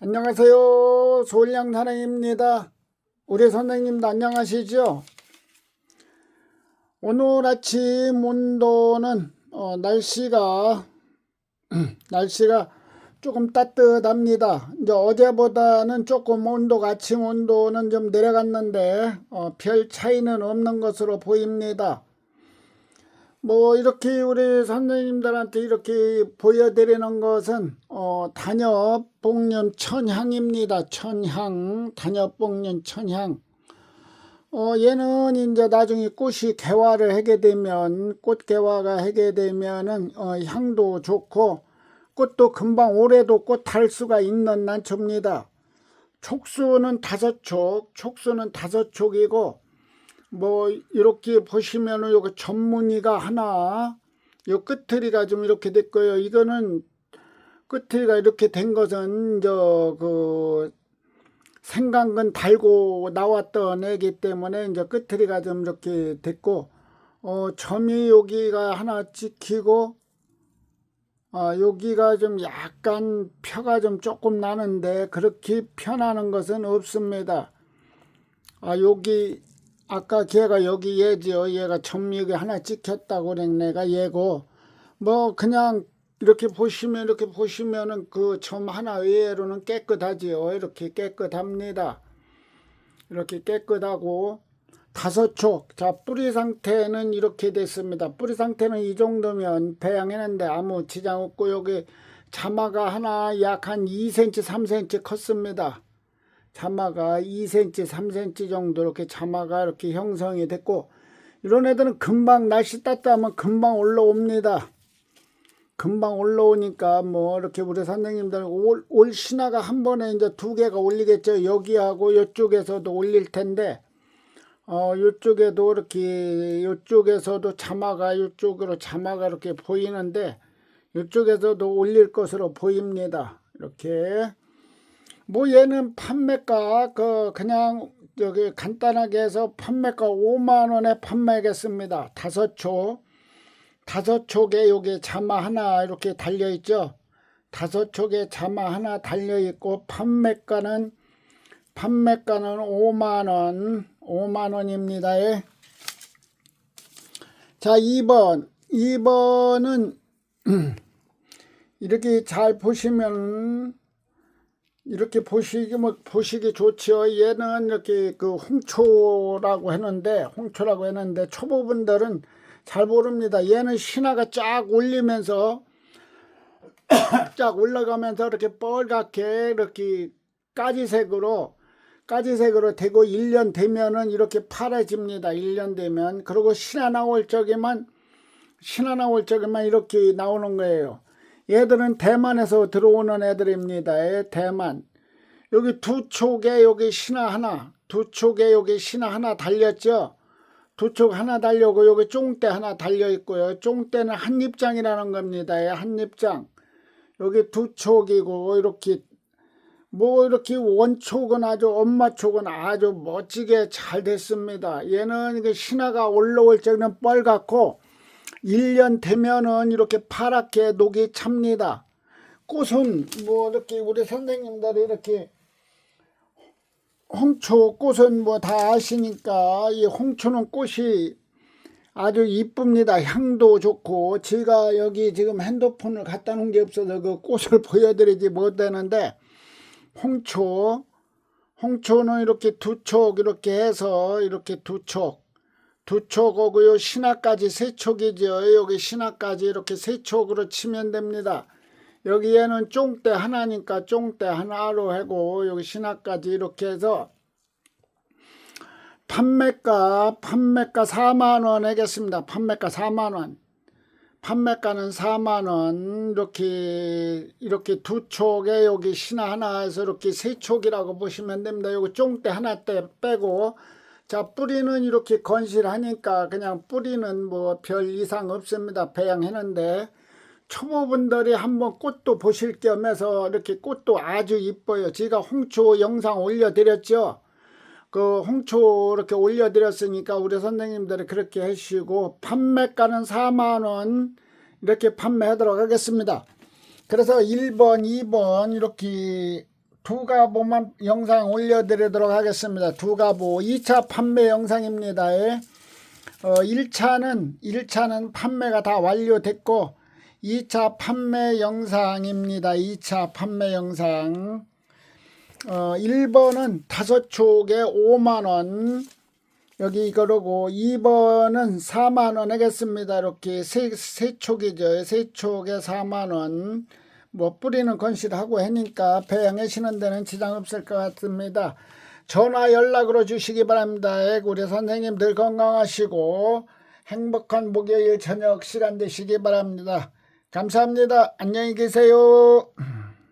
안녕하세요. 소일양 사랑입니다. 우리 선생님도 안녕하시죠? 오늘 아침 온도는 어, 날씨가 날씨가 조금 따뜻합니다. 이제 어제보다는 조금 온도가 아침 온도는 좀 내려갔는데 어, 별 차이는 없는 것으로 보입니다. 뭐 이렇게 우리 선생님들한테 이렇게 보여드리는 것은 어, 단엽복륜 천향입니다. 천향 단엽복륜 천향. 어, 얘는 이제 나중에 꽃이 개화를 하게 되면 꽃 개화가 하게 되면은 어, 향도 좋고 꽃도 금방 올해도 꽃달 수가 있는 난초입니다. 촉수는 다섯 촉, 촉수는 다섯 촉이고 뭐 이렇게 보시면은 요거 전무늬가 하나 요 끝트리가 좀 이렇게 됐고요. 이거는 끝트리가 이렇게 된 것은 저 그 생강근 달고 나왔던 애기 때문에 이제 끝트리가 좀 이렇게 됐고 어 점이 여기가 하나 찍히고 아 여기가 좀 약간 펴가 좀 조금 나는데 그렇게 편하는 것은 없습니다. 아 여기 아까 걔가 여기 얘지요. 얘가 점육이 하나 찍혔다고 그랬 내가 얘고 뭐 그냥 이렇게 보시면 이렇게 보시면은 그 점 하나 외로는 깨끗하지요. 이렇게 깨끗합니다. 이렇게 깨끗하고 다섯 촉. 자 뿌리 상태는 이렇게 됐습니다. 뿌리 상태는 이 정도면 배양했는데 아무 지장 없고 여기 자마가 하나 약 한 2cm 3cm 컸습니다. 자마가 2cm, 3cm 정도 이렇게 자마가 이렇게 형성이 됐고 이런 애들은 금방 날씨 따뜻하면 금방 올라옵니다. 금방 올라오니까 뭐 이렇게 우리 선생님들 올, 올 신화가 한 번에 이제 두 개가 올리겠죠. 여기하고 이쪽에서도 올릴 텐데 어 이쪽에도 이렇게 이쪽에서도 자마가 이쪽으로 자마가 이렇게 보이는데 이쪽에서도 올릴 것으로 보입니다. 이렇게 뭐 얘는 판매가 그 그냥 여기 간단하게 해서 판매가 5만 원에 판매하겠습니다. 다섯 촉 다섯 촉에 여기 자마 하나 이렇게 달려 있죠. 다섯 촉에 자마 하나 달려 있고 판매가는 판매가는 5만 원 5만 원입니다. 예. 자 2번 2번은 이렇게 잘 보시면 이렇게 보시기 뭐 보시기 좋죠. 얘는 이렇게 그 홍초라고 했는데 홍초라고 했는데 초보분들은 잘 모릅니다. 얘는 신화가 쫙 올리면서 쫙 올라가면서 이렇게 빨갛게 이렇게 까지색으로 까지색으로 되고 1년 되면은 이렇게 파래집니다. 1년 되면 그리고 신화 나올 적에만 신화 나올 적에만 이렇게 나오는 거예요. 얘들은 대만에서 들어오는 애들입니다. 예, 대만. 여기 두 촉에 여기 신화 하나, 두 촉에 여기 신화 하나 달렸죠. 두 촉 하나 달려고 여기 쫑대 하나 달려 있고요. 쫑대는 한 입장이라는 겁니다. 예, 한 입장. 여기 두 촉이고 이렇게 뭐 이렇게 원촉은 아주 엄마 촉은 아주 멋지게 잘 됐습니다. 얘는 그 신화가 올라올 적에는 빨갛고 1년 되면은 이렇게 파랗게 녹이 찹니다. 꽃은 뭐 이렇게 우리 선생님들이 이렇게 홍초 꽃은 뭐 다 아시니까 이 홍초는 꽃이 아주 이쁩니다. 향도 좋고 제가 여기 지금 핸드폰을 갖다 놓은 게 없어서 그 꽃을 보여드리지 못하는데 홍초 홍초는 이렇게 두 촉 이렇게 해서 이렇게 두 촉 두 촉하고요 신화까지 세 촉이죠. 여기 신화까지 이렇게 세 촉으로 치면 됩니다. 여기에는 쫑대 하나니까 쫑대 하나로 하고 여기 신화까지 이렇게 해서 판매가 판매가 4만 원 하겠습니다. 판매가 4만 원. 판매가는 4만 원 이렇게 이렇게 두 촉에 여기 신화 하나 해서 이렇게 세 촉이라고 보시면 됩니다. 여기 쫑대 하나 때 빼고 자 뿌리는 이렇게 건실하니까 그냥 뿌리는 뭐 별 이상 없습니다. 배양했는데 초보분들이 한번 꽃도 보실 겸해서 이렇게 꽃도 아주 이뻐요. 제가 홍초 영상 올려드렸죠. 그 홍초 이렇게 올려드렸으니까 우리 선생님들이 그렇게 해주시고 판매가는 4만원 이렇게 판매하도록 하겠습니다. 그래서 1번, 2번 이렇게 두 가보만 영상 올려드리도록 하겠습니다. 두 가보 2차 판매 영상입니다. 예. 어, 1차는 1차는 판매가 다 완료됐고 2차 판매 영상입니다. 2차 판매 영상. 어, 1번은 다섯 촉에 5만 원. 여기 그러고 2번은 4만 원 하겠습니다. 이렇게 세, 세 촉이죠. 세 촉에 4만 원. 뭐 뿌리는 건실하고 하니까 배양하시는 데는 지장 없을 것 같습니다. 전화 연락으로 주시기 바랍니다. 우리 선생님들 건강하시고 행복한 목요일 저녁 시간 되시기 바랍니다. 감사합니다. 안녕히 계세요.